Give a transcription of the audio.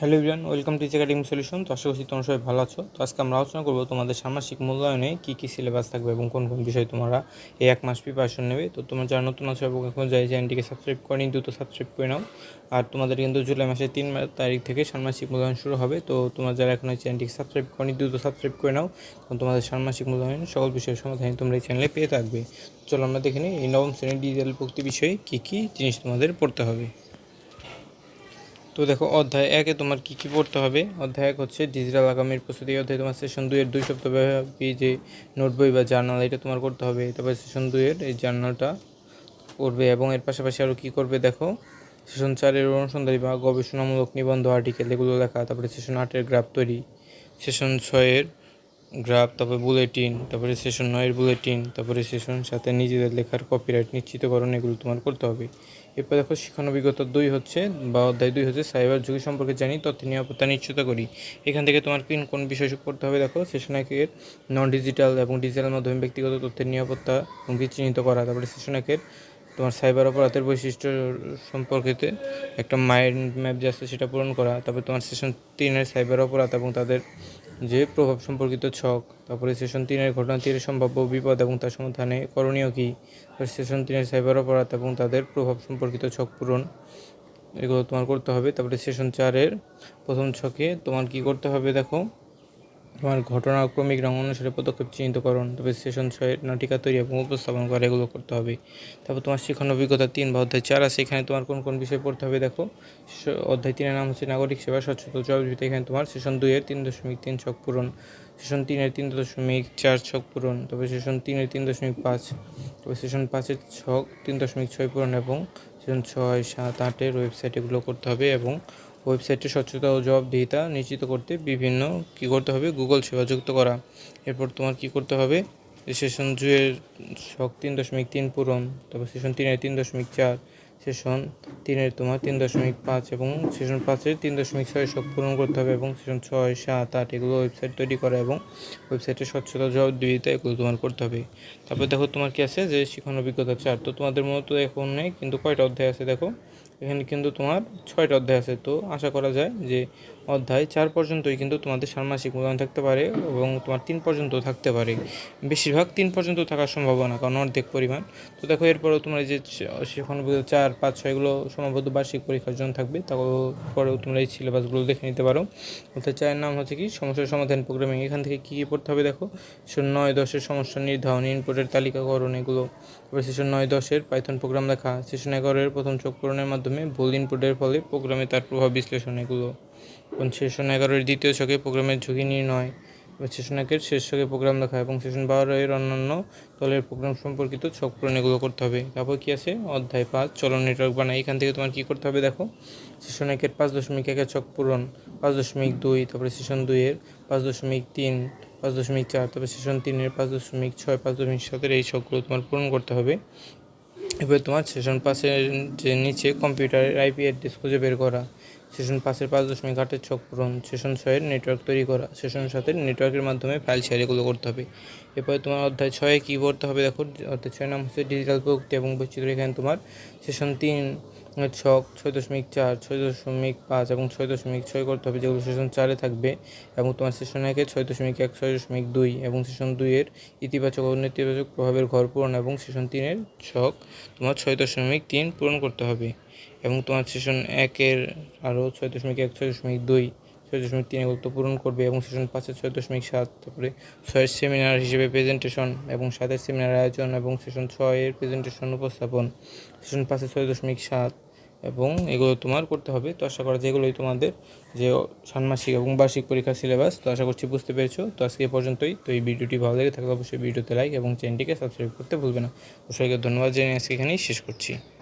Hello Ibran welcome to academy solution. তো আশা করছি তোমরা সবাই ভালো আছো। তো আজকে আমরা আলোচনা করব তোমাদের ষান্মাসিক মূল্যায়নে কী কী সিলেবাস থাকবে এবং কোন কোন বিষয় তোমরা এই এক মাস প্রিপারেশন নেবে। তো তোমরা যারা নতুন আছো এবং এখন যাই চ্যানেলটিকে সাবস্ক্রাইব করেনি, দ্রুত সাবস্ক্রাইব করে নাও। আর তোমাদের কিন্তু জুলাই মাসের তিন তারিখ থেকে ষান্মাসিক মূল্যায়ন শুরু হবে। তো তোমরা যারা এখন এই চ্যানেলটিকে সাবস্ক্রাইব করেনি, দ্রুত সাবস্ক্রাইব করে নাও। কারণ তোমাদের ষান্মাসিক মূল্যায়ন সকল বিষয়ের সমাধান তোমরা এই চ্যানেলে পেয়ে থাকবে। চলো আমরা দেখে নিই এই নবম শ্রেণির ডিজিটাল ভক্তি বিষয়ে কী কী জিনিস তোমাদের পড়তে হবে। তো দেখো, অধ্যায় একে তোমার কি কি পড়তে হবে? অধ্যায় এক হচ্ছে ডিজিটাল আগামীর প্রস্তুতি। অধ্যায় তোমার সেশন দুইয়ের দুই সপ্তাহব্যাপী যে নোট বই বা জার্নাল এটা তোমার করতে হবে। তারপরে সেশন দুইয়ের এই জার্নালটা করবে এবং এর পাশাপাশি আরও কী করবে দেখো? সেশন চারের অনুসন্ধানী বা গবেষণামূলক নিবন্ধ আর্টিকেল এগুলো লেখা, তারপরে সেশন আটের গ্রাফ তৈরি সেশন ছয়ের গ্রাফ তারপরে বুলেটিন তারপরে সেশন নয়ের বুলেটিন তারপরে সেশন সাথে নিজেদের লেখার কপিরাইট নিশ্চিতকরণ এগুলো তোমার করতে হবে। এরপর দেখো শিক্ষানবিজ্ঞতা দুই হচ্ছে, বা অধ্যায় দুই হচ্ছে, সাইবার ঝুঁকি সম্পর্কে জানি, তথ্য নিরাপত্তা নিশ্চিত করি। এখান থেকে তোমার কোন কোন বিষয় পড়তে হবে দেখো সেশন একের নন ডিজিটাল এবং ডিজিটাল মাধ্যমে ব্যক্তিগত তথ্যের নিরাপত্তা হুমকি চিহ্নিত করা, তারপরে সেশন একের তোমার সাইবার অপরাধের বৈশিষ্ট্য সম্পর্কিত একটা মাইন্ড ম্যাপ যে আছে সেটা পূরণ করা, তারপরে তোমার সেশন তিনের সাইবার অপরাধ এবং তাদের যে প্রভাব সম্পর্কিত ছক, তারপরে সেশন তিনের ঘটনা তীরের সম্ভাব্য বিপদ এবং তার সমাধানে করণীয় কী? তারপরে সেশন তিনের সাইবার অপরাধ এবং তাদের প্রভাব সম্পর্কিত ছক পূরণ। এগুলো তোমার করতে হবে। তারপরে সেশন চারের প্রথম ছকে তোমার কি করতে হবে দেখো? তোমার ঘটনা ক্রমিক রঙ অনুসারে পদক্ষেপ চিহ্নিত চিহ্নিতকরণ তবে সেশন ছয়ের নাটিকা তৈরি এবং উপস্থাপন করা এগুলো করতে হবে। তারপর তোমার শিক্ষণ অভিজ্ঞতা তিন বা অধ্যায় চার আছে, এখানে তোমার কোন কোন বিষয় পড়তে হবে দেখো। অধ্যায় তিনের নাম হচ্ছে নাগরিক সেবা স্বচ্ছতা জবাবদিহিতা, এখানে তোমার সেশন দুইয়ের তিন দশমিক তিন ছক পূরণ, সেশন তিনের তিন দশমিক চার ছক পূরণ, তবে সেশন তিনের তিন দশমিক পাঁচ, তবে সেশন পাঁচের ছক তিন দশমিক ছয় পূরণ এবং সেশন ছয়, সাত, আটের ওয়েবসাইট এগুলো করতে হবে এবং ওয়েবসাইটে স্বচ্ছতা ও জবাবদিহিতা নিশ্চিত করতে বিভিন্ন কি করতে হবে? গুগল সেবা যুক্ত করা। এরপর তোমার কি করতে হবে? সেশন দুয়ের ছক তিন দশমিক তিন পূরণ, তারপর সেশন তিনের তিন দশমিক চার সেশন তিনের তোমার তিন দশমিক পাঁচ এবং সেশন পাঁচের তিন দশমিক ছয় সব পূরণ করতে হবে এবং সেশন ছয়, সাত, আট এগুলো ওয়েবসাইট তৈরি করা এবং ওয়েবসাইটের স্বচ্ছতা জবাবদিহিতা এগুলো তোমার করতে হবে। তারপর দেখো তোমার কি আছে? যে শিক্ষণ অভিজ্ঞতা চার। তো তোমাদের মতো এখন নেই, কিন্তু কয়টা অধ্যায় আছে দেখো? এখানে কিন্তু তোমার ছয়টা অধ্যায় আছে। তো আশা করা যায় যে অধ্যায় চার পর্যন্তই কিন্তু তোমাদের ষান্মাসিক মূল্যায়ন থাকতে পারে এবং তোমার তিন পর্যন্ত থাকতে পারে। বেশিরভাগ তিন পর্যন্ত থাকার সম্ভাবনা, কারণ অর্ধেক পরিমাণ। তো দেখো, এরপরেও তোমার এই যে সেখান চার, পাঁচ, ছয় এগুলো সম্ভবত বার্ষিক পরীক্ষার জন্য থাকবে। তারপরেও তোমরা এই সিলেবাসগুলো দেখে নিতে পারো। অর্থাৎ চায়ের নাম হচ্ছে কি? সমস্যার সমাধান প্রোগ্রামিং এখান থেকে কী কী পড়তে হবে দেখো? সেশন নয়, দশের সমস্যা নির্ধারণ ইনপুটের তালিকাকরণ এগুলো। তারপরে সেশন নয় দশের পাইথন প্রোগ্রাম লেখা সেশন এগারোর প্রথম চোখ পূরণের মাধ্যমে ভুল ইনপুটের ফলে প্রোগ্রামে তার প্রভাব বিশ্লেষণ এগুলো। এবং সেশন এগারোর দ্বিতীয় ছকে প্রোগ্রামের ঝুঁকি নির্ণয় এবার সেশন একের শেষ ছকে প্রোগ্রাম লেখা এবং সেশন বারো এর অন্যান্য দলের প্রোগ্রাম সম্পর্কিত ছক পূরণ এগুলো করতে হবে। তারপর কী আছে? অধ্যায় পাঁচ, চলন নেটওয়ার্ক বানায় এখান থেকে তোমার কী করতে হবে দেখো? সেশন একের পাঁচ দশমিক একের ছক পূরণ, পাঁচ দশমিক দুই, তারপরে সেশন দুইয়ের পাঁচ দশমিক তিন পাঁচ দশমিক চার তারপরে সেশন তিনের পাঁচ দশমিক ছয়, পাঁচ দশমিক সাতের এই ছকগুলো তোমার পূরণ করতে হবে। এবার তোমার সেশন পাঁচের যে নিচে কম্পিউটারের আইপি অ্যাড্রেস খুঁজে বের করা। সেশন পাঁচের পাঁচ দশমিক আটের ছক পূরণ। সেশন ছয়ের নেটওয়ার্ক তৈরি করা। সেশন সাতের নেটওয়ার্কের মাধ্যমে ফাইল শেয়ার এগুলো করতে হবে। এরপরে তোমার অধ্যায় ছয়ে কী করতে হবে দেখো, অধ্যায় ছয়ের নাম হচ্ছে ডিজিটাল প্রযুক্তি এবং বৈচিত্র্য। এখানে তোমার সেশন তিন ছক ছয় দশমিক চার ছয় দশমিক পাঁচ এবং ছয় দশমিক ছয় করতে হবে যেগুলো সেশন চারে থাকবে এবং তোমার সেশন একে ছয় দশমিক এক ছয় দশমিক দুই এবং সেশন দুইয়ের ইতিবাচক ও নেতিবাচক প্রভাবের ঘর পূরণ এবং সেশন তিনের ছক তোমার ছয় দশমিক তিন পূরণ করতে হবে এবং তোমার সেশন একের আরও ছয় দশমিক এক ছয় দশমিক দুই ছয় দশমিক তিন এগুলো তো পূরণ করবে এবং সেশন পাঁচের ছয় দশমিক সাত তারপরে ছয়ের সেমিনার হিসেবে প্রেজেন্টেশন এবং সাতের সেমিনার আয়োজন এবং সেশন ছয়ের প্রেজেন্টেশন উপস্থাপন সেশন পাঁচের ছয় দশমিক সাত এবং এগুলো তোমার করতে হবে। তো আশা করা যেগুলোই তোমাদের যে ষান্মাসিক এবং বার্ষিক পরীক্ষা সিলেবাস। তো আশা করছি বুঝতে পেরেছ। তো আজকে এ পর্যন্তই। তো এই ভিডিওটি ভালো লেগে থাকলে অবশ্যই ভিডিওতে লাইক এবং চ্যানেলটিকে সাবস্ক্রাইব করতে ভুলবে না। সবাইকে ধন্যবাদ জানিয়ে আজকে এখানেই শেষ করছি।